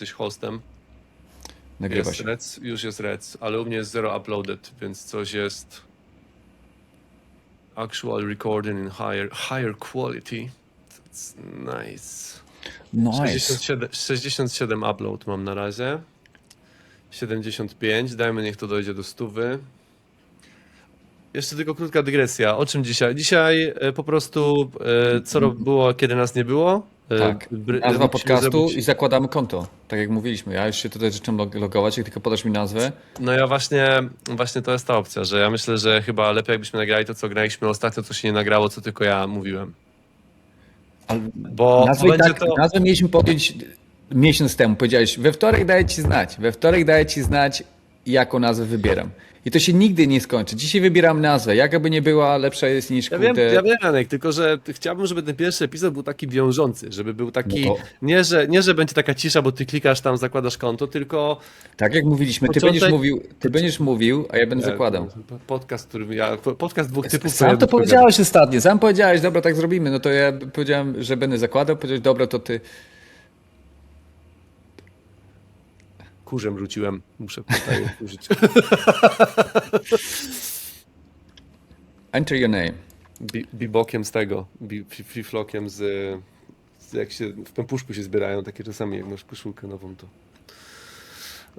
jesteś hostem. Nagrywa Jest się. Rec, już jest Rec, ale u mnie jest zero uploaded, więc coś jest actual recording in higher, higher quality. That's nice. Nice. 67, 67 upload mam na razie. 75, dajmy niech to dojdzie do stówy. Jeszcze tylko krótka dygresja. O czym dzisiaj? Dzisiaj e, po prostu e, co ro- było, kiedy nas nie było? E, Tak. bry- Nazwa podcastu zrobić- i zakładamy konto. Tak jak mówiliśmy. Ja już się tutaj log- logować, jak tylko podasz mi nazwę. No ja właśnie, właśnie to jest ta opcja, że ja myślę, że chyba lepiej jakbyśmy nagrali to, co graliśmy ostatnio, co się nie nagrało, co tylko ja mówiłem. Ale Bo nazwę, tak, to... nazwę mieliśmy podjąć miesiąc temu. Powiedziałeś, we wtorek daję ci znać. We wtorek daję ci znać, jaką nazwę wybieram. I to się nigdy nie skończy. Dzisiaj wybieram nazwę. Jakaby nie była, lepsza jest niż Ja kurde... wiem, ja wiem, Janek, tylko że chciałbym, żeby ten pierwszy epizod był taki wiążący, żeby był taki, No to- nie, że, nie, że będzie taka cisza, bo ty klikasz tam, zakładasz konto, tylko Tak jak mówiliśmy, ty Początek- będziesz mówił, ty będziesz mówił, a ja będę e, zakładał. podcast, który ja, podcast dwóch typów. Sam to powiedziałeś ostatnio, sam powiedziałeś, dobra, tak zrobimy. No to ja powiedziałem, że będę zakładał, powiedziałeś, dobra, to ty. Kurzem rzuciłem, muszę tutaj użyć. Enter your name. Bi- Bibokiem z tego, bi- fiflokiem z, z... Jak się w pępuszku się zbierają, takie czasami jak masz koszulkę nową, to...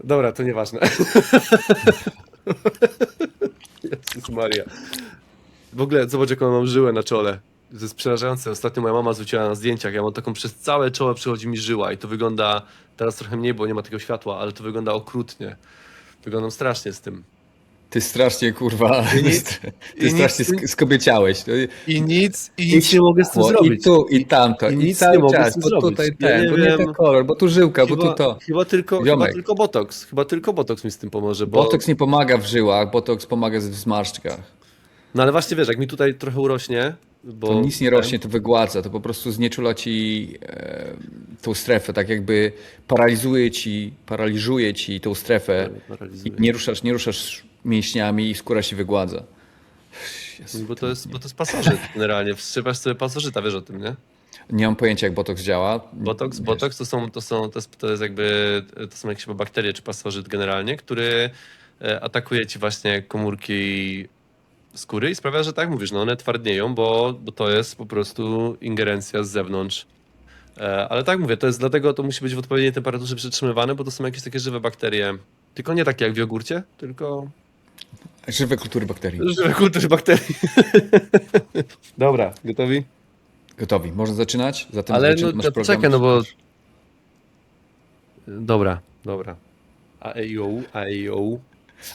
Dobra, to nieważne. Jezus Maria. W ogóle zobacz, jaką mam żyłę na czole. To jest przerażające. Ostatnio moja mama zwróciła na zdjęciach. Ja mam taką przez całe czoło przychodzi mi żyła i to wygląda teraz trochę mniej, bo nie ma tego światła, ale to wygląda okrutnie. Wyglądam strasznie z tym. Ty strasznie, kurwa, I nic- ty i strasznie nic- sk- skobieciałeś. No i- I nic, i nic nie mogę z tym zrobić. I tu, i tamto, I i, nic nie cały mogę z czas, tym bo zrobić. tutaj Ja ten, nie bo nie ten kolor, bo tu żyłka, bo tu Chyba, to. chyba, tylko, chyba tylko botox. Chyba tylko botox mi z tym pomoże. Bo... Botox nie pomaga w żyłach, botox pomaga w zmarszczkach. No ale właśnie wiesz, jak mi tutaj trochę urośnie, bo. To nic nie rośnie, to wygładza, to po prostu znieczula ci e, tą strefę, tak jakby paralizuje ci, paraliżuje ci tą strefę Paralizuje. i nie ruszasz, nie ruszasz mięśniami i skóra się wygładza. Bo to jest, bo to jest pasożyt generalnie. Wstrzymasz sobie pasożyta, wiesz o tym, nie? Nie mam pojęcia jak botox działa. Botox, Wiesz, botox to są, to są, to jest, to jest jakby, to są jakieś bakterie czy pasożyt generalnie, który e, atakuje ci właśnie komórki skóry i sprawia, że tak mówisz, no one twardnieją, bo, bo to jest po prostu ingerencja z zewnątrz. E, Ale tak mówię, to jest dlatego, to musi być w odpowiedniej temperaturze przytrzymywane, bo to są jakieś takie żywe bakterie. Tylko nie takie jak w jogurcie, tylko Żywe kultury bakterii. żywe kultury bakterii. Dobra, gotowi? Gotowi. Można zaczynać? Zatem Ale no, masz program? czekaj, no bo... Dobra, dobra. A E I O U, A I O U.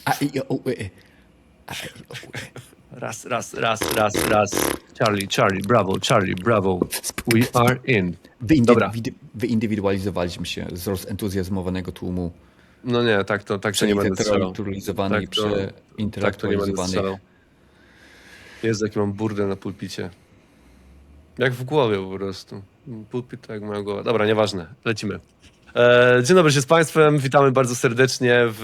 A, i, o, e, e. E. Raz, raz, raz, raz, raz. Charlie, Charlie, bravo, Charlie, bravo. We are in. Dobra. Wyindywidu- Wyindywidualizowaliśmy się z rozentuzjazmowanego tłumu. No nie, tak to, tak to nie będę strzelał. Tak to- Tak to nie będę strzelał. Jest jaki mam burdę na pulpicie. Jak w głowie po prostu. Pulpit to jak moja głowa. Dobra, nieważne. Lecimy. E, dzień dobry się z Państwem. Witamy bardzo serdecznie w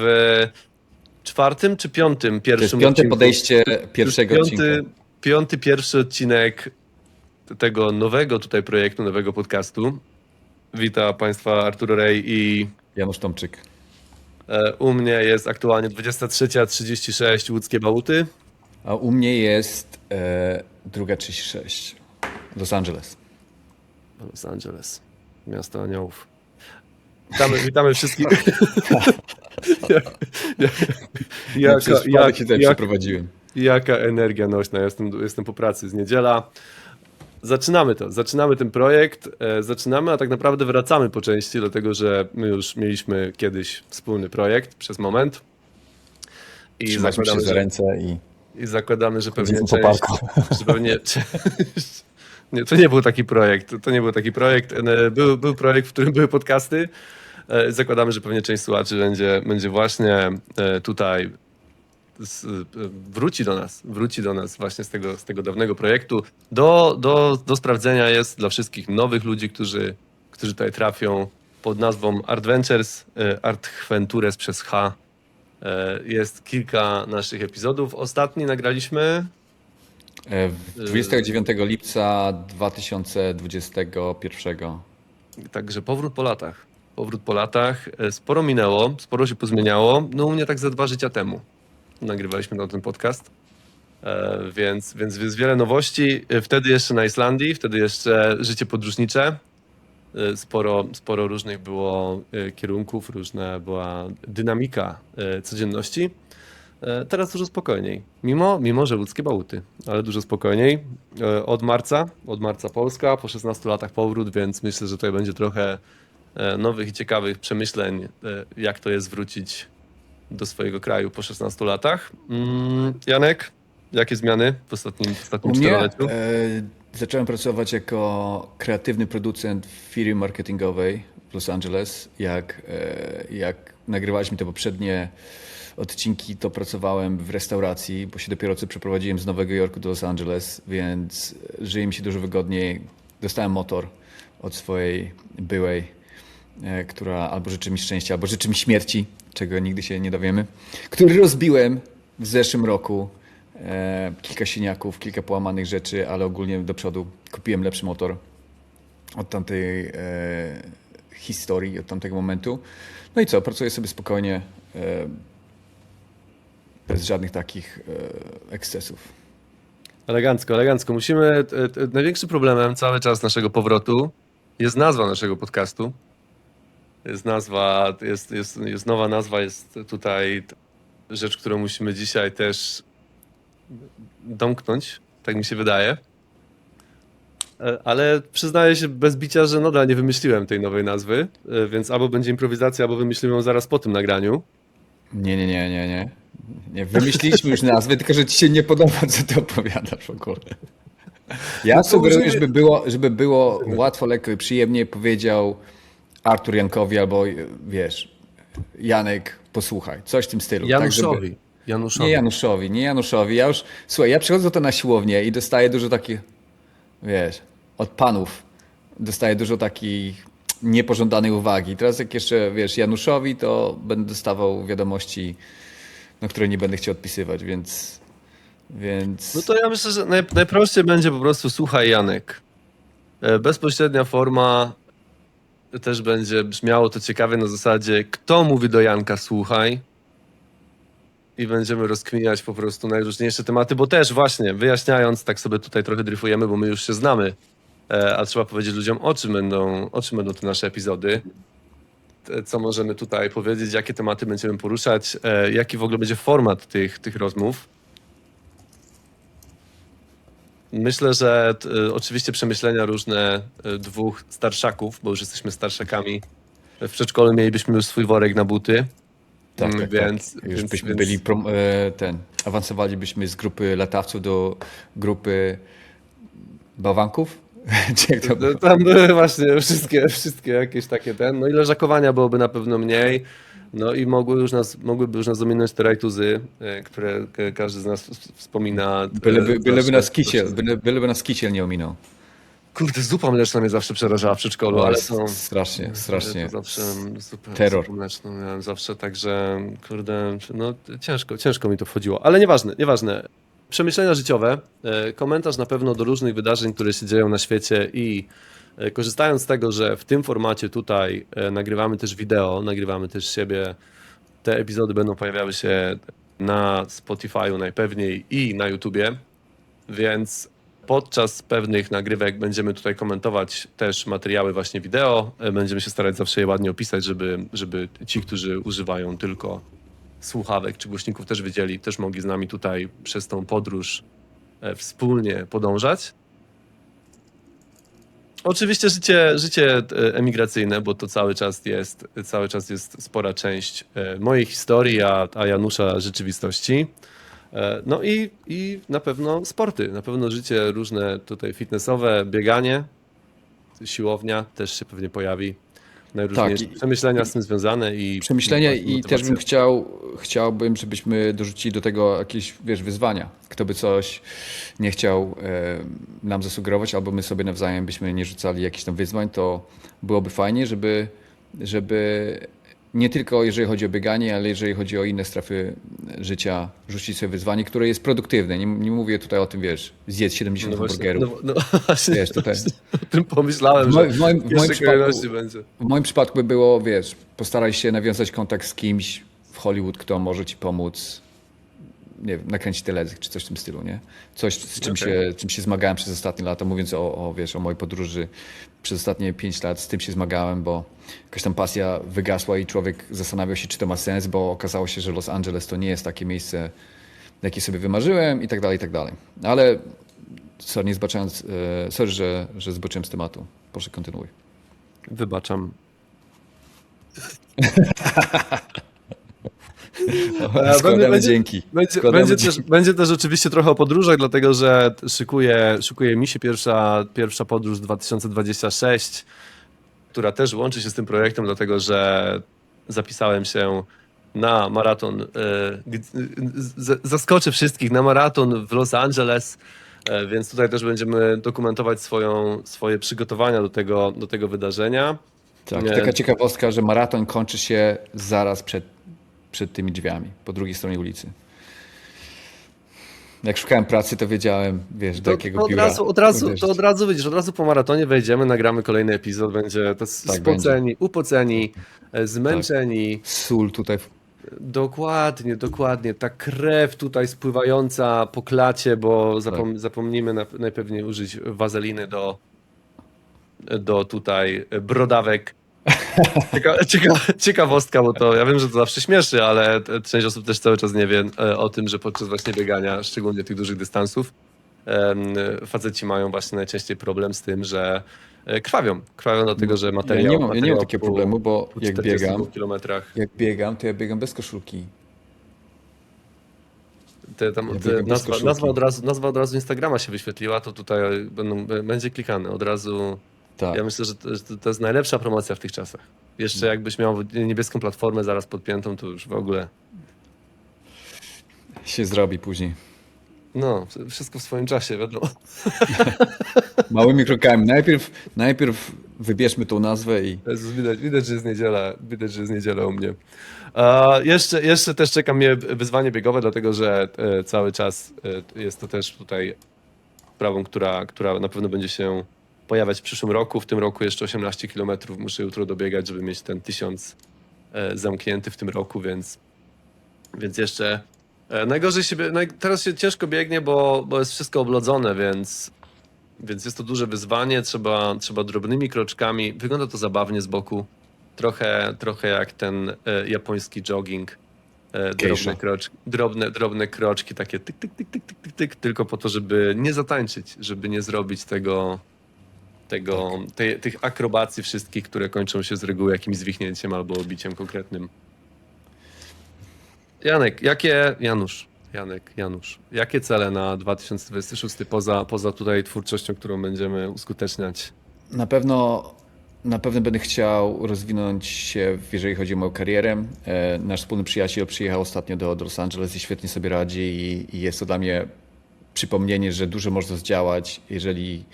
czwartym czy piątym to jest pierwszym piąte odcinku? podejście pierwszego piąty, odcinka. Piąty, pierwszy odcinek tego nowego tutaj projektu, nowego podcastu. Witam Państwa Arturo Rej i Janusz Tomczyk. e, u mnie jest aktualnie 23.36 Łódzkie Bałuty. A u mnie jest e, druga 36. Los Angeles. Los Angeles, miasto aniołów. Witamy, witamy wszystkich. jaka, Przez przypadek jak, się tutaj jak, przeprowadziłem. jaka energia nośna, jestem, jestem po pracy, z niedziela. Zaczynamy to, zaczynamy ten projekt, e, zaczynamy, a tak naprawdę wracamy po części, dlatego że my już mieliśmy kiedyś wspólny projekt przez moment. I Trzymaliśmy się za ręce i i zakładamy, że pewnie część, że pewnie nie, to nie był taki projekt, to nie był taki projekt, E, był, był projekt, w którym były podcasty. E, Zakładamy, że pewnie część słuchaczy będzie, będzie właśnie e, tutaj z, wróci do nas, wróci do nas właśnie z tego, z tego dawnego projektu. Do, do, do sprawdzenia jest dla wszystkich nowych ludzi, którzy, którzy tutaj trafią pod nazwą Adventures, Artventures przez H. Jest kilka naszych epizodów. Ostatni nagraliśmy 29 lipca 2021. Także powrót po latach. powrót po latach. E, Sporo minęło, sporo się pozmieniało. No u mnie tak ze dwa życia temu nagrywaliśmy na ten podcast. E, Więc, więc jest wiele nowości. E, Wtedy jeszcze na Islandii, wtedy jeszcze życie podróżnicze. E, Sporo, sporo różnych było e, kierunków, różna była dynamika e, codzienności. E, Teraz dużo spokojniej. Mimo, mimo że ludzkie bałuty, ale dużo spokojniej. E, Od marca, od marca Polska, po 16 latach powrót, więc myślę, że tutaj będzie trochę e, nowych i ciekawych przemyśleń, jak to jest wrócić do swojego kraju po 16 latach. Mm, Janek, jakie zmiany w ostatnim, w ostatnim czteroleciu? e, zacząłem pracować jako kreatywny producent w firmie marketingowej w Los Angeles. Jak, e, jak nagrywaliśmy te poprzednie odcinki, to pracowałem w restauracji, bo się dopiero co przeprowadziłem z Nowego Jorku do Los Angeles, więc żyje mi się dużo wygodniej. Dostałem motor od swojej byłej, e, która albo życzy mi szczęścia, albo życzy mi śmierci, czego nigdy się nie dowiemy, który rozbiłem w zeszłym roku. E, kilka siniaków, kilka połamanych rzeczy, ale ogólnie do przodu kupiłem lepszy motor od tamtej e, historii, od tamtego momentu. No i co, pracuję sobie spokojnie, e, bez żadnych takich e, ekscesów. Elegancko, elegancko. Musimy. e, e, Największym problemem cały czas naszego powrotu jest nazwa naszego podcastu. Jest nazwa, jest, jest, jest nowa nazwa, jest tutaj rzecz, którą musimy dzisiaj też domknąć, tak mi się wydaje. Ale przyznaję się bez bicia, że nadal nie wymyśliłem tej nowej nazwy, więc albo będzie improwizacja, albo wymyślimy ją zaraz po tym nagraniu. Nie, nie, nie, nie, nie. Nie wymyśliliśmy już nazwy, tylko że ci się nie podoba, co ty opowiadasz w ogóle. Ja sugeruję, możemy- żeby było, żeby było łatwo, lekko i przyjemnie powiedział Artur Jankowi albo wiesz, Janek, posłuchaj, coś w tym stylu. Tak, żeby- Januszowi. Januszowi. nie Januszowi, nie Januszowi. Ja już, słuchaj, ja przychodzę to na siłownię i dostaję dużo takich, wiesz, od panów dostaję dużo takich niepożądanej uwagi. Teraz jak jeszcze, wiesz, Januszowi, to będę dostawał wiadomości, na które nie będę chciał odpisywać, więc... Więc... No to ja myślę, że naj, najprościej będzie po prostu słuchaj Janek. E, Bezpośrednia forma też będzie brzmiało to ciekawie na zasadzie kto mówi do Janka słuchaj i będziemy rozkminiać po prostu najróżniejsze tematy, bo też właśnie wyjaśniając, tak sobie tutaj trochę dryfujemy, bo my już się znamy, e, a trzeba powiedzieć ludziom o czym będą, o czym będą te nasze epizody. Te- Co możemy tutaj powiedzieć, jakie tematy będziemy poruszać, e, jaki w ogóle będzie format tych, tych rozmów. Myślę, że y, oczywiście przemyślenia różne dwóch starszaków, bo już jesteśmy starszakami. W przedszkolu mielibyśmy już swój worek na buty. Tak, Mm, tak, więc, tak. Już więc, byśmy więc byli, prom- e, ten, awansowalibyśmy z grupy latawców do grupy bałwanków? No, Tam były właśnie wszystkie, wszystkie jakieś takie ten. No i leżakowania byłoby na pewno mniej. No i mogły już nas, mogłyby już nas dominąć te rajtuzy, e, które ka- każdy z nas wspomina. e, Byleby, byleby nas kisiel, byle, byleby nas kisiel nie ominął. Kurde, zupa mleczna mnie zawsze przerażała w przedszkolu, ale to... Strasznie, strasznie. To zawsze super, Terror. Super mleczną miałem zawsze, także kurde, no ciężko, ciężko mi to wchodziło, ale nieważne, nieważne. Przemyślenia życiowe, e, komentarz na pewno do różnych wydarzeń, które się dzieją na świecie i e, korzystając z tego, że w tym formacie tutaj e, nagrywamy też wideo, nagrywamy też siebie, te epizody będą pojawiały się na Spotify'u najpewniej i na YouTubie, więc podczas pewnych nagrywek będziemy tutaj komentować też materiały właśnie wideo. Będziemy się starać zawsze je ładnie opisać, żeby, żeby ci, którzy używają tylko słuchawek czy głośników też wiedzieli, też mogli z nami tutaj przez tą podróż e, wspólnie podążać. Oczywiście życie, życie e, emigracyjne, bo to cały czas jest, cały czas jest spora część e, mojej historii, a, a Janusza rzeczywistości. No i, i na pewno sporty, na pewno życie różne tutaj fitnessowe, bieganie, siłownia też się pewnie pojawi. Najróżniejsze Tak, i- przemyślenia z tym związane i Przemyślenia i też bym chciał, chciałbym, żebyśmy dorzucili do tego jakieś, wiesz, wyzwania. Kto by coś nie chciał e, nam zasugerować, albo my sobie nawzajem byśmy nie rzucali jakichś tam wyzwań, to byłoby fajnie, żeby, żeby nie tylko jeżeli chodzi o bieganie, ale jeżeli chodzi o inne strefy życia, rzucić sobie wyzwanie, które jest produktywne. Nie, nie mówię tutaj o tym, wiesz, zjedz 70 No właśnie, no, no właśnie, Wiesz, tutaj- o tym pomyślałem, W w moim- w moim przypadku-. W moim przypadku by było, wiesz, postaraj się nawiązać kontakt z kimś w Hollywood, kto może ci pomóc, nie wiem, nakręcić teledysk czy coś w tym stylu, nie? Coś, z czym, Okej. się, czym się zmagałem przez ostatnie lata, mówiąc o, o, wiesz, o mojej podróży przez ostatnie 5 lat, z tym się zmagałem, bo jakaś tam pasja wygasła i człowiek zastanawiał się, czy to ma sens, bo okazało się, że Los Angeles to nie jest takie miejsce, jakie sobie wymarzyłem i tak dalej, i tak dalej. Ale sorry, nie zbaczając, e, sorry, że, że zboczyłem z tematu. Proszę, kontynuuj. Wybaczam. Składamy będzie- dzięki. Będzie, Składamy będzie, dzięki. też, będzie też oczywiście trochę o podróżach, dlatego że szykuje, szykuje mi się pierwsza, pierwsza podróż 2026, która też łączy się z tym projektem, dlatego że zapisałem się na maraton. e, Zaskoczę wszystkich na maraton w Los Angeles. e, Więc tutaj też będziemy dokumentować swoją, swoje przygotowania do tego, do tego wydarzenia. Tak, taka ciekawostka, że maraton kończy się zaraz przed, przed tymi drzwiami, po drugiej stronie ulicy. Jak szukałem pracy, to wiedziałem, wiesz, do To, jakiego to od biura razu, od razu, uderzyć. to od razu widzisz, od razu po maratonie wejdziemy, nagramy kolejny epizod, będzie to Tak spoceni, upoceni, e, zmęczeni. Sól tutaj. Dokładnie, dokładnie. Ta krew tutaj spływająca po klacie, bo zapom zapomnimy na, najpewniej użyć wazeliny do, do tutaj brodawek. Cieka cieka ciekawostka, bo to ja wiem, że to zawsze śmieszy, ale część osób też cały czas nie wie e, o tym, że podczas właśnie biegania, szczególnie tych dużych dystansów, faceci mają właśnie najczęściej problem z tym, że e, krwawią. Krwawią dlatego, że Ja materiał... nie mam, ja nie mam materiał takiego po- problemu, bo jak 42 biegam, kilometrach jak biegam, to ja biegam bez koszulki. Te, tam, Ja te nazwa, nazwa, od razu, nazwa od razu Instagrama się wyświetliła, to tutaj będą, będzie klikane od razu. Tak. Ja myślę, że to, że to jest najlepsza promocja w tych czasach. Jeszcze jakbyś miał niebieską platformę zaraz podpiętą, to już w ogóle. Się zrobi później. No, wszystko w swoim czasie, wiadomo. Małymi krokami. Najpierw, najpierw wybierzmy tą nazwę i Jezus, Widać, widać, że jest niedziela, widać, że jest niedziela u mnie. Jeszcze, jeszcze też czeka mnie wyzwanie biegowe, dlatego że e, cały czas e, jest to też tutaj sprawą, która, która na pewno będzie się pojawiać w przyszłym roku. W tym roku jeszcze 18 km muszę jutro dobiegać, żeby mieć ten 1000 e, zamknięty w tym roku, więc, więc jeszcze e, najgorzej się, teraz się ciężko biegnie, bo, bo jest wszystko oblodzone, więc więc jest to duże wyzwanie, trzeba, trzeba drobnymi kroczkami. Wygląda to zabawnie z boku. Trochę, trochę jak ten e, japoński jogging. Drobne, kroczki, drobne, drobne kroczki, takie tyk, tyk, tyk, tyk, tyk, tyk, tyk, tylko po to, żeby nie zatańczyć, żeby nie zrobić tego, tego tej, tych akrobacji wszystkich, które kończą się z reguły jakimś zwichnięciem albo obiciem konkretnym. Janek, jakie, Janusz, Janek, Janusz, jakie cele na 2026 poza, poza tutaj twórczością, którą będziemy uskuteczniać? Na pewno, na pewno będę chciał rozwinąć się, jeżeli chodzi o moją karierę. E, Nasz wspólny przyjaciel przyjechał ostatnio do, do Los Angeles i świetnie sobie radzi i, i jest to dla mnie przypomnienie, że dużo można zdziałać, jeżeli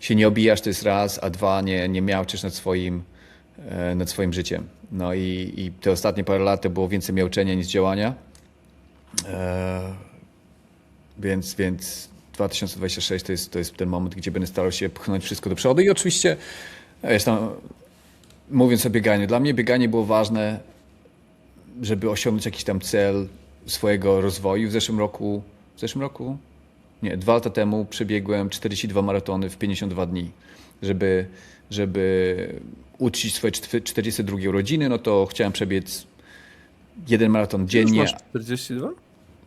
się nie obijasz, to jest raz, a dwa, nie, nie miałczysz nad swoim, e, nad swoim życiem. No i, i te ostatnie parę lat to było więcej miałczenia niż działania. E, więc, więc 2026 to jest, to jest ten moment, gdzie będę starał się pchnąć wszystko do przodu. I oczywiście, e, jest tam, mówiąc o bieganiu, dla mnie bieganie było ważne, żeby osiągnąć jakiś tam cel swojego rozwoju. W zeszłym roku, w zeszłym roku? Nie, dwa lata temu przebiegłem 42 maratony w 52 dni. Żeby, żeby uczcić swoje cztw- 42 urodziny, no to chciałem przebiec jeden maraton dziennie. Już masz 42?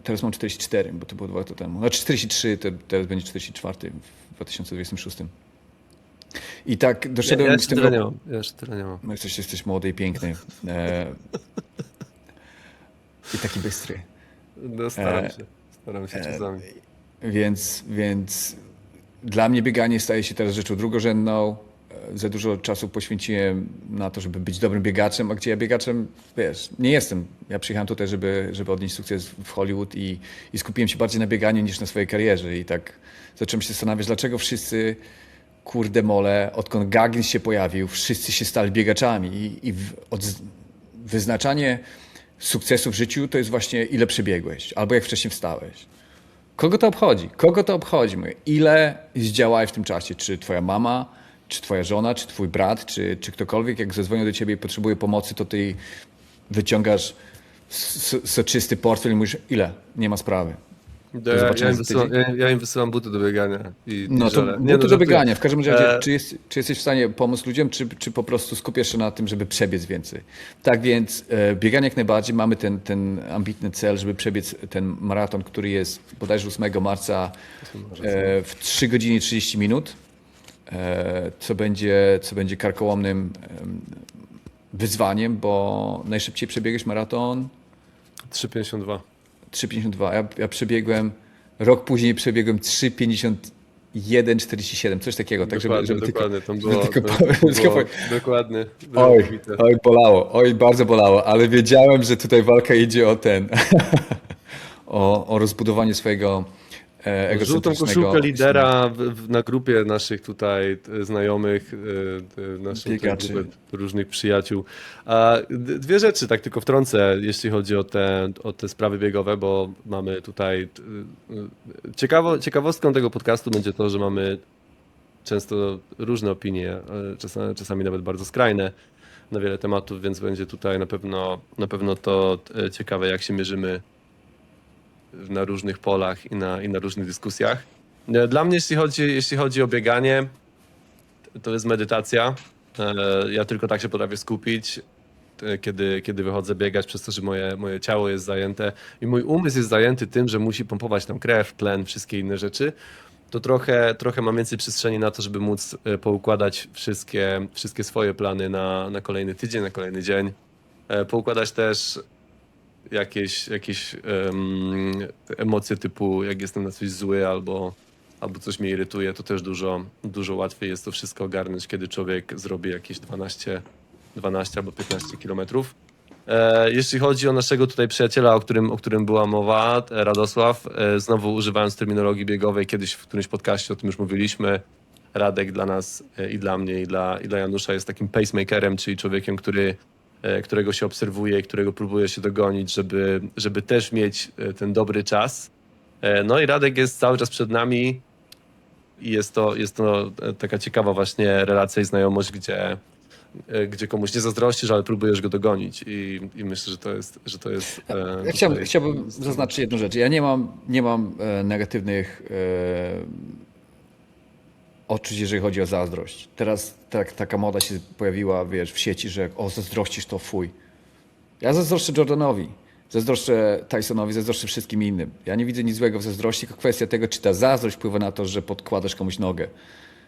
Teraz mam 44, bo to było dwa lata temu. Znaczy 43, to teraz będzie 44 w 2026. I tak Ja, doszedłem ja z jeszcze tym roku. mam. Ja jeszcze tyle nie mam. No jesteś, jesteś młody i piękny. E, I taki bystry. No, staram E, się. Staram się czasami. Więc, więc dla mnie bieganie staje się teraz rzeczą drugorzędną. E, Za dużo czasu poświęciłem na to, żeby być dobrym biegaczem, a gdzie ja biegaczem, wiesz, nie jestem. Ja przyjechałem tutaj, żeby, żeby odnieść sukces w Hollywood i, i skupiłem się bardziej na bieganiu niż na swojej karierze. I tak zacząłem się zastanawiać, dlaczego wszyscy, kurde mole, odkąd Gaggins się pojawił, wszyscy się stali biegaczami i, i w, od, wyznaczanie sukcesu w życiu to jest właśnie ile przebiegłeś, albo jak wcześniej wstałeś. Kogo to obchodzi? Kogo to obchodzi? Ile zdziałałeś w tym czasie? Czy twoja mama, czy twoja żona, czy twój brat, czy, czy ktokolwiek, jak zadzwonią do ciebie i potrzebuje pomocy, to ty wyciągasz soczysty portfel i mówisz, ile? Nie ma sprawy. Ja, ja, zobaczenia im wysyłam, ja, ja im wysyłam buty do biegania. I, No to, żele. no Nie, to do żartuję. biegania. W każdym razie, E, czy, jest, czy jesteś w stanie pomóc ludziom, czy, czy po prostu skupiasz się na tym, żeby przebiec więcej? Tak więc e, bieganie jak najbardziej. Mamy ten, ten ambitny cel, żeby przebiec ten maraton, który jest bodajże 8 marca e, w 3 godziny i 30 minut, e, co będzie, co będzie karkołomnym em, wyzwaniem, bo najszybciej przebiegłeś maraton 3,52. 3,52. Ja, ja przebiegłem, rok później przebiegłem 3,51,47, coś takiego. Tak, żeby, dokładnie, żeby dokładnie. tylko, żeby tylko, to, żeby tylko było, powie- dokładnie. Oj, oj, bolało, oj, bardzo bolało, ale wiedziałem, że tutaj walka idzie o ten, o, o rozbudowanie swojego Żółtą egocentrycznego... koszulkę lidera w, w, na grupie naszych tutaj e, znajomych, e, e, naszej grupy różnych przyjaciół. A dwie rzeczy tak tylko wtrącę, jeśli chodzi o te, o te sprawy biegowe, bo mamy tutaj... e, e, Ciekawo, ciekawostką tego podcastu będzie to, że mamy często różne opinie, e, czasami, czasami nawet bardzo skrajne na wiele tematów, więc będzie tutaj na pewno, na pewno to e, ciekawe, jak się mierzymy na różnych polach i na, i na różnych dyskusjach. E, Dla mnie, jeśli chodzi, jeśli chodzi o bieganie, to jest medytacja. E, Ja tylko tak się potrafię skupić, e, kiedy, kiedy wychodzę biegać, przez to, że moje, moje ciało jest zajęte i mój umysł jest zajęty tym, że musi pompować tam krew, tlen, wszystkie inne rzeczy. To trochę, trochę mam więcej przestrzeni na to, żeby móc poukładać wszystkie, wszystkie swoje plany na, na kolejny tydzień, na kolejny dzień. Poukładać też jakieś, jakieś em, emocje typu jak jestem na coś zły albo, albo coś mnie irytuje, to też dużo, dużo łatwiej jest to wszystko ogarnąć, kiedy człowiek zrobi jakieś 12, 12 albo 15 kilometrów. E, jeśli chodzi o naszego tutaj przyjaciela, o którym, o którym była mowa, e, Radosław, e, znowu używając terminologii biegowej, kiedyś w którymś podcaście o tym już mówiliśmy, Radek dla nas e, i dla mnie i dla, i dla Janusza jest takim pacemakerem, czyli człowiekiem, który którego się obserwuje i którego próbuje się dogonić, żeby, żeby też mieć e, ten dobry czas. E, No i Radek jest cały czas przed nami i jest to, jest to e, taka ciekawa właśnie relacja i znajomość, gdzie, e, gdzie komuś nie zazdrościsz, ale próbujesz go dogonić i, i myślę, że to jest, że to jest e, Ja chciałbym, chciałbym zaznaczyć jedną rzecz. Ja nie mam, nie mam e, negatywnych e, odczuć, jeżeli chodzi o zazdrość. Teraz tak, taka moda się pojawiła, wiesz, w sieci, że o, zazdrościsz to fuj. Ja zazdroszczę Jordanowi, zazdroszczę Tysonowi, zazdroszczę wszystkim innym. Ja nie widzę nic złego w zazdrości, tylko kwestia tego, czy ta zazdrość wpływa na to, że podkładasz komuś nogę.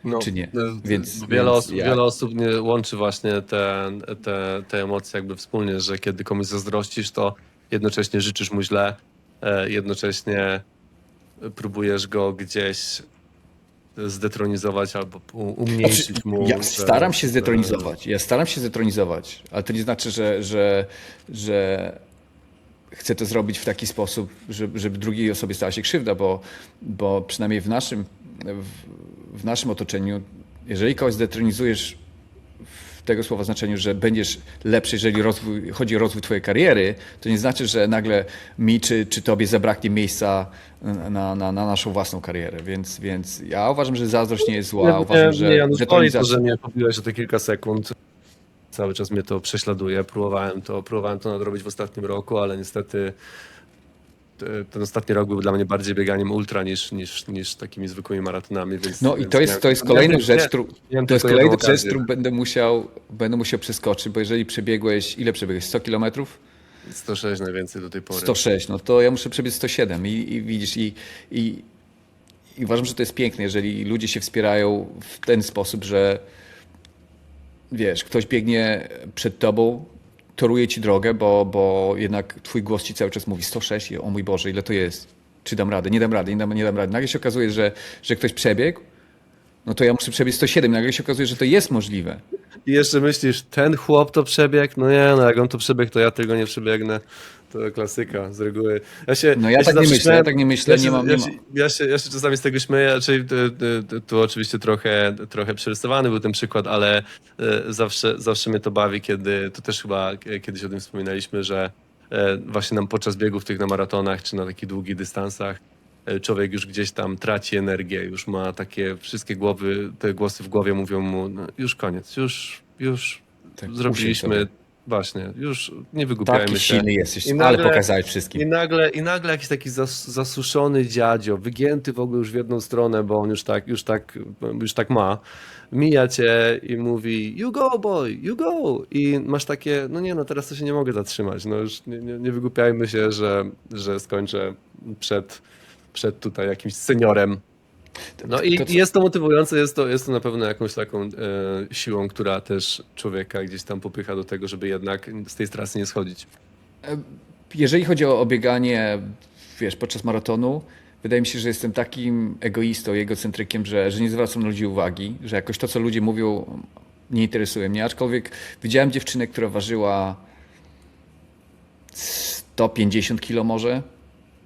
No, czy nie. no, Więc- wiele, więc osób, ja- wiele osób nie łączy właśnie te, te, te emocje jakby wspólnie, że kiedy komuś zazdrościsz, to jednocześnie życzysz mu źle, e, jednocześnie próbujesz go gdzieś zdetronizować albo umniejszyć Znaczy, mu. ja staram się zdetronizować. Ja staram się zdetronizować, ale to nie znaczy, że, że, że chcę to zrobić w taki sposób, żeby, żeby drugiej osobie stała się krzywda, bo, bo przynajmniej w naszym, w, w naszym otoczeniu, jeżeli kogoś zdetronizujesz tego słowa znaczeniu, że będziesz lepszy, jeżeli rozwój, chodzi o rozwój twojej kariery, to nie znaczy, że nagle mi czy, czy tobie zabraknie miejsca na, na, na naszą własną karierę. Więc, więc ja uważam, że zazdrość nie jest zła. Nie, uważam, że nie, boli to, że mnie pobiłeś o te kilka sekund. Cały czas mnie to prześladuje. Próbowałem to, próbowałem to nadrobić w ostatnim roku, ale niestety te- ten ostatni rok był dla mnie bardziej bieganiem ultra niż, niż, niż takimi zwykłymi maratonami. Więc, No i to jest, miałem- to jest kolejna rzecz, nie, którą, to jest kolejna rzecz, którą będę musiał, będę musiał przeskoczyć, bo jeżeli przebiegłeś, ile przebiegłeś? 100 kilometrów? 106 najwięcej do tej pory. 106, no to ja muszę przebiec 107 i, i widzisz, i, i, i uważam, że to jest piękne, jeżeli ludzie się wspierają w ten sposób, że wiesz, ktoś biegnie przed tobą, toruje ci drogę, bo, bo jednak twój głos ci cały czas mówi 106 i o mój Boże, ile to jest? Czy dam radę? Nie dam rady, nie dam, nie dam rady. Nagle się okazuje, że, że ktoś przebiegł, no to ja muszę przebiec 107. Nagle się okazuje, że to jest możliwe. I jeszcze myślisz, ten chłop to przebiegł? No nie, no jak on to przebiegł, to ja tego nie przebiegnę. To klasyka z reguły. Ja się, No ja się tak nie myślę, śmiałem- ja tak nie myślę, ja nie się, mam- ja, nie się, ja, się, ja się czasami z tego śmieję, czyli tu, tu, tu oczywiście trochę, trochę przerysowany był ten przykład, ale e, zawsze, zawsze mnie to bawi, kiedy, to też chyba e, kiedyś o tym wspominaliśmy, że e, właśnie nam podczas biegów tych na maratonach, czy na takich długich dystansach, e, człowiek już gdzieś tam traci energię, już ma takie wszystkie głowy, te głosy w głowie mówią mu, no, już koniec, już, już Tak, zrobiliśmy. Właśnie, już nie wygłupiajmy Taki się. silny jesteś, I ale nagle- pokazałeś I wszystkim. nagle, I nagle jakiś taki zas, zasuszony dziadzio, wygięty w ogóle już w jedną stronę, bo on już tak, już tak, już tak ma, mija cię i mówi you go boy, you go i masz takie, no nie no teraz to się nie mogę zatrzymać, no już nie, nie, nie wygłupiajmy się, że, że skończę przed, przed tutaj jakimś seniorem. No i, to co- i jest to motywujące, jest to, jest to na pewno jakąś taką e, siłą, która też człowieka gdzieś tam popycha do tego, żeby jednak z tej trasy nie schodzić. Jeżeli chodzi o, o bieganie, wiesz, podczas maratonu, wydaje mi się, że jestem takim egoistą egocentrykiem, że, że nie zwracam na ludzi uwagi, że jakoś to, co ludzie mówią, nie interesuje mnie. Aczkolwiek widziałem dziewczynę, która ważyła 150 kilo może.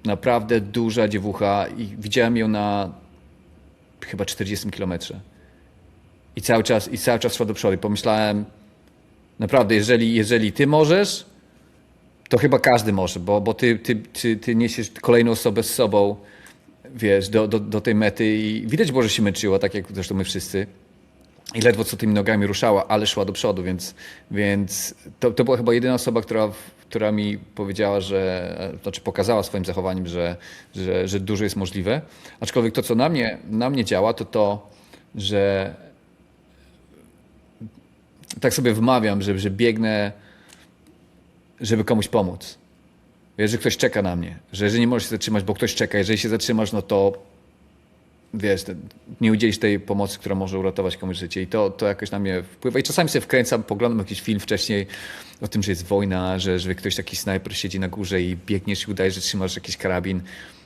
Naprawdę duża dziewucha i widziałem ją na chyba 40 kilometrze. I cały czas, i cały czas szła do przodu. Pomyślałem, naprawdę, jeżeli, jeżeli ty możesz, to chyba każdy może, bo, bo ty, ty, ty, ty niesiesz kolejną osobę z sobą, wiesz, do, do, do tej mety i widać było, że się męczyła, tak jak zresztą my wszyscy. I ledwo co tymi nogami ruszała, ale szła do przodu, więc, więc to, to była chyba jedyna osoba, która, która mi powiedziała, że, znaczy pokazała swoim zachowaniem, że, że, że dużo jest możliwe. Aczkolwiek to, co na mnie, na mnie działa, to to, że tak sobie wmawiam, że, że biegnę żeby komuś pomóc. Wiesz, że ktoś czeka na mnie, że, że nie możesz się zatrzymać, bo ktoś czeka. Jeżeli się zatrzymasz, no to wiesz, nie udzielisz tej pomocy, która może uratować komuś życie. I to, to jakoś na mnie wpływa. I czasami sobie wkręcam, poglądam jakiś film wcześniej o tym, że jest wojna, że, że ktoś taki snajper siedzi na górze i biegniesz i udajesz, że trzymasz jakiś karabin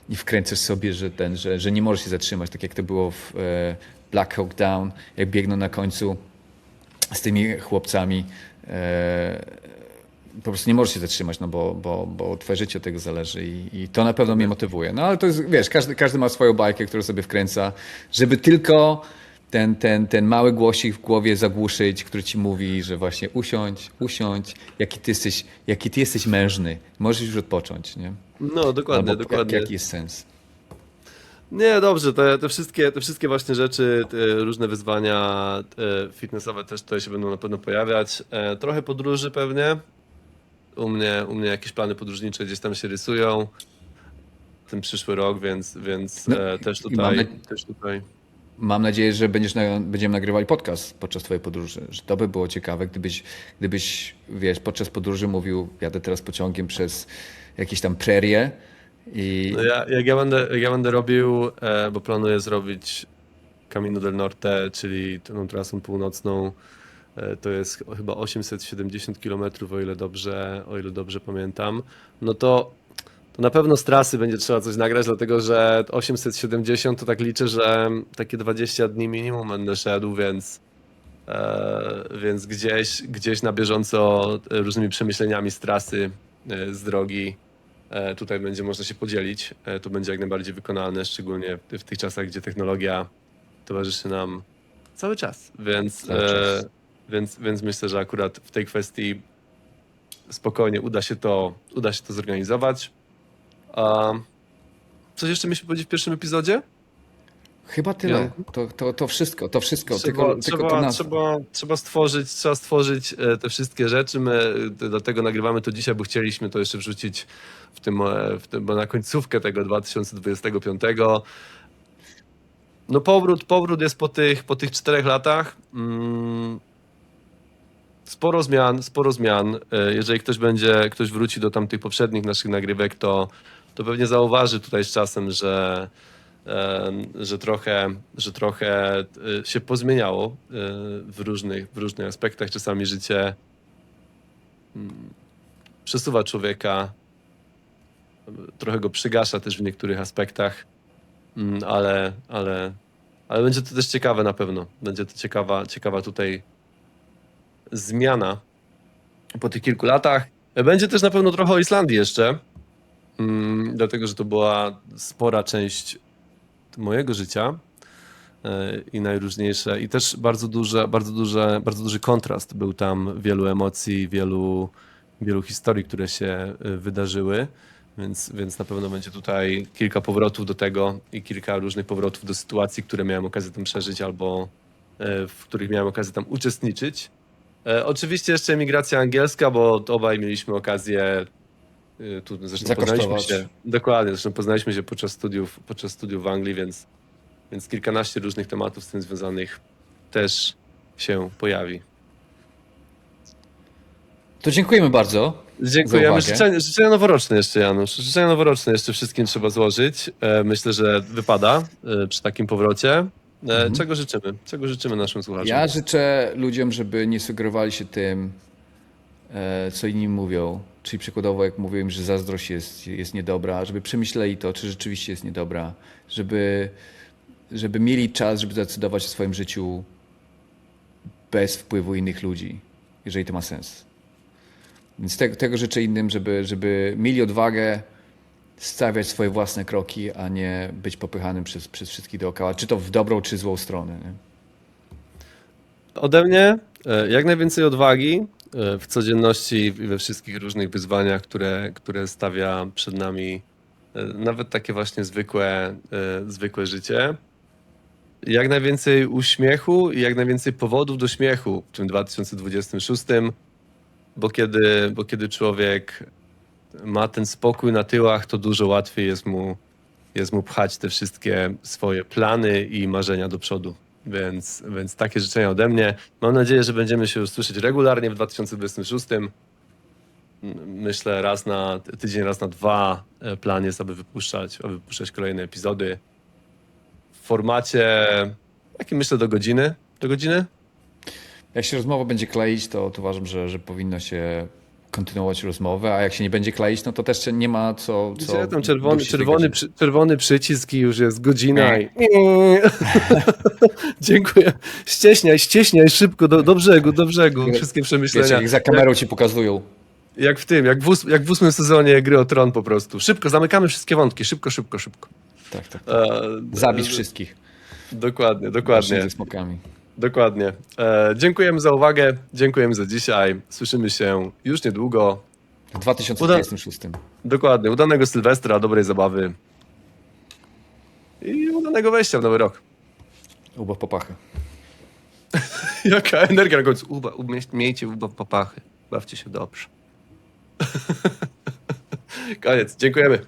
i wkręcasz sobie, że ten, że, że nie możesz się zatrzymać, tak jak to było w e, Black Hawk Down, jak biegną na końcu z tymi chłopcami. Po prostu nie możesz się zatrzymać, no bo, bo, bo twoje życie od tego zależy i, i to na pewno mnie motywuje. No ale to jest, wiesz, każdy, każdy ma swoją bajkę, którą sobie wkręca, żeby tylko ten, ten, ten mały głosik w głowie zagłuszyć, który ci mówi, że właśnie usiądź, usiądź, jaki ty jesteś, jaki ty jesteś mężny, możesz już odpocząć, nie? No, dokładnie, Albo dokładnie. Jak, jaki jest sens? Nie, dobrze, te, te, wszystkie, te wszystkie właśnie rzeczy, różne wyzwania fitnessowe też tutaj się będą na pewno pojawiać. E, Trochę podróży pewnie. U mnie, u mnie jakieś plany podróżnicze gdzieś tam się rysują. Ten przyszły rok, więc, więc No e, też tutaj, na- też tutaj. Mam nadzieję, że będziesz na, będziemy nagrywali podcast podczas twojej podróży. Że to by było ciekawe, gdybyś, gdybyś, wiesz, podczas podróży mówił, jadę teraz pociągiem przez jakieś tam prerie i No ja, jak, ja będę, jak ja będę robił, e, bo planuję zrobić Camino del Norte, czyli tą trasą północną, to jest chyba 870 km, o ile dobrze, o ile dobrze pamiętam, no to, to na pewno z trasy będzie trzeba coś nagrać, dlatego że 870 to tak liczę, że takie 20 dni minimum będę szedł, więc E, więc gdzieś, gdzieś na bieżąco e, różnymi przemyśleniami z trasy, e, z drogi e, tutaj będzie można się podzielić. E, To będzie jak najbardziej wykonalne, szczególnie w w tych czasach, gdzie technologia towarzyszy nam cały czas. Więc, Cały czas. e, więc, więc myślę, że akurat w tej kwestii spokojnie uda się to, uda się to zorganizować. A coś jeszcze mieliśmy powiedzieć w pierwszym epizodzie? chyba tyle. To, to, to wszystko, to wszystko. Trzeba, tylko, trzeba, tylko to nazwa. trzeba, trzeba stworzyć, trzeba stworzyć e, te wszystkie rzeczy. My dlatego nagrywamy to dzisiaj, bo chcieliśmy to jeszcze wrzucić w tym, e, w tym na końcówkę tego 2025. No powrót, powrót jest po tych, po tych czterech latach. Mm, Sporo zmian, sporo zmian. E, Jeżeli ktoś będzie, ktoś wróci do tamtych poprzednich naszych nagrywek, to, to pewnie zauważy tutaj z czasem, że, że trochę, że trochę e, się pozmieniało e, w różnych, w różnych aspektach. Czasami życie mm, przesuwa człowieka, trochę go przygasza też w niektórych aspektach, Mm, ale, ale, ale będzie to też ciekawe na pewno. Będzie to ciekawa, ciekawa tutaj zmiana po tych kilku latach. Będzie też na pewno trochę o Islandii jeszcze, mm, dlatego że to była spora część mojego życia e, i najróżniejsze i też bardzo duże, bardzo duże, bardzo duży kontrast był tam wielu emocji, wielu, wielu historii, które się e, wydarzyły. Więc, więc na pewno będzie tutaj kilka powrotów do tego i kilka różnych powrotów do sytuacji, które miałem okazję tam przeżyć albo e, w których miałem okazję tam uczestniczyć. E, Oczywiście jeszcze emigracja angielska, bo obaj mieliśmy okazję e, tu zresztą poznaliśmy Zakosztować. się. Dokładnie, zresztą poznaliśmy się podczas studiów, podczas studiów w Anglii, więc, więc kilkanaście różnych tematów z tym związanych też się pojawi. To dziękujemy bardzo. Dziękujemy. uwagę. Życzenia, życzenia noworoczne jeszcze, Janusz. Życzenia noworoczne jeszcze wszystkim trzeba złożyć. E, Myślę, że wypada e, przy takim powrocie. E, Czego życzymy? Czego życzymy naszym słuchaczom? Ja życzę ludziom, żeby nie sugerowali się tym, e, co inni mówią. Czyli przykładowo, jak mówię im, że zazdrość jest, jest niedobra, żeby przemyśleli to, czy rzeczywiście jest niedobra, żeby, żeby mieli czas, żeby decydować o swoim życiu bez wpływu innych ludzi, jeżeli to ma sens. Więc tego, tego życzę innym, żeby, żeby mieli odwagę stawiać swoje własne kroki, a nie być popychanym przez, przez wszystkich dookoła, czy to w dobrą, czy złą stronę. Nie? Ode mnie e, jak najwięcej odwagi e, w codzienności i we wszystkich różnych wyzwaniach, które, które stawia przed nami e, nawet takie właśnie zwykłe, zwykłe życie. Jak najwięcej uśmiechu i jak najwięcej powodów do śmiechu w tym 2026, bo kiedy, bo kiedy człowiek ma ten spokój na tyłach, to dużo łatwiej jest mu, jest mu pchać te wszystkie swoje plany i marzenia do przodu. Więc, więc takie życzenia ode mnie. Mam nadzieję, że będziemy się już słyszeć regularnie w 2026. M- Myślę raz na tydzień, raz na dwa e, plan jest, aby wypuszczać, aby wypuszczać kolejne epizody w formacie takim myślę do godziny. Do godziny? Jak się rozmowa będzie kleić, to, to uważam, że, że powinno się kontynuować rozmowę, a jak się nie będzie kleić, no to też nie ma co. co Widzicie, tam czerwony, czerwony, przy, czerwony przycisk i już jest godzina. I... Dziękuję. Ścieśniaj, ścieśniaj szybko do, do brzegu, do brzegu. Wszystkie Wiecie, przemyślenia. jak za kamerą ci pokazują. Jak w tym, jak w, ós- jak w ósmym sezonie gry o tron po prostu. Szybko, zamykamy wszystkie wątki, szybko, szybko, szybko. Tak, tak. E, Zabić wszystkich. Dokładnie, dokładnie, Ze smokami. Dokładnie. E, dziękujemy za uwagę, dziękujemy za dzisiaj. Słyszymy się już niedługo. W 2026. Dokładnie, udanego Sylwestra, dobrej zabawy i udanego wejścia w nowy rok. Ubaw popachy. Jaka energia na końcu. Uba, umie- miejcie ubaw papachy. Bawcie się dobrze. Koniec. Dziękujemy.